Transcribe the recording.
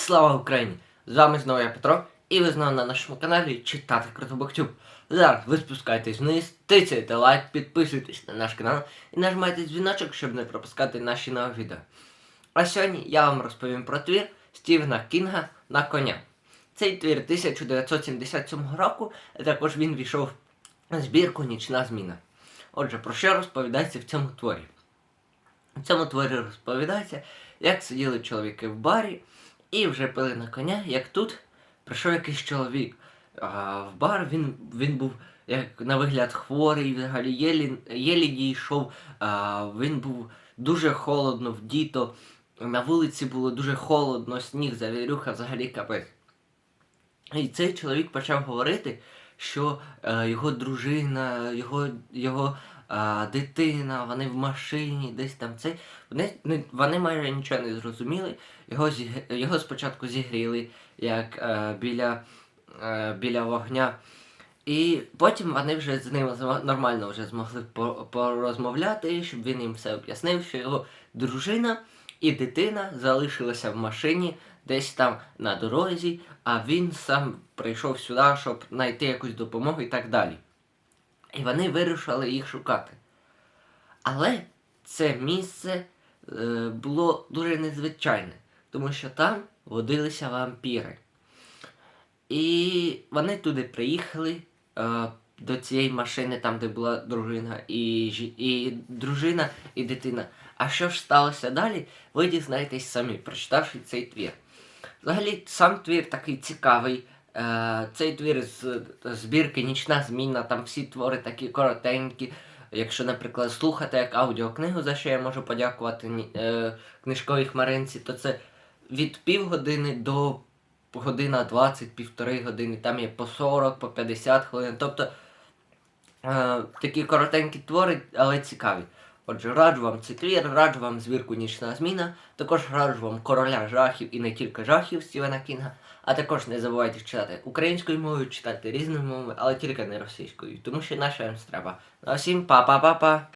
Слава Україні! З вами знову я Петро, і ви знову на нашому каналі Читати Кротобоктюб. Зараз ви спускаєтесь вниз, тицяйте лайк, підписуйтесь на наш канал і нажимайте дзвіночок, щоб не пропускати наші нові відео. А сьогодні я вам розповім про твір Стівена Кінга на коня. Цей твір 1977 року, також він війшов в збірку Нічна зміна. Отже, про що розповідається в цьому творі? У цьому творі розповідається, як сиділи чоловіки в барі і вже пили на коня, як тут прийшов якийсь чоловік. А, в бар він, він був як на вигляд хворий, взагалі єлі, єлі дійшов. А, він був дуже холодно, вдіто. На вулиці було дуже холодно, сніг, завірюха, взагалі капець. І цей чоловік почав говорити, що е, його дружина, його, його е, дитина, вони в машині, десь там цей. Вони, вони майже нічого не зрозуміли. Його, його спочатку зігріли як е, біля, е, біля вогня. І потім вони вже з ним нормально вже змогли порозмовляти, щоб він їм все об'яснив, що його дружина і дитина залишилися в машині десь там на дорозі, а він сам прийшов сюди, щоб знайти якусь допомогу і так далі. І вони вирішили їх шукати. Але це місце е, було дуже незвичайне, тому що там водилися вампіри. І вони туди приїхали е, до цієї машини, там, де була дружина, і, і дружина, і дитина. А що ж сталося далі, ви дізнаєтесь самі, прочитавши цей твір. Взагалі, сам твір такий цікавий. Е, цей твір з збірки Нічна зміна, там всі твори такі коротенькі. Якщо, наприклад, слухати як аудіокнигу, за що я можу подякувати е, книжковій хмаринці, то це від півгодини до година 20, півтори години, там є по 40, по 50 хвилин. Тобто е, такі коротенькі твори, але цікаві. Отже, раджу вам циклір, раджу вам звірку Нічна зміна, також раджу вам короля жахів і не тільки жахів Стівена Кінга, а також не забувайте читати українською мовою, читати різними мовами, але тільки не російською, тому що наша треба. Ну а всім па-па-па-па!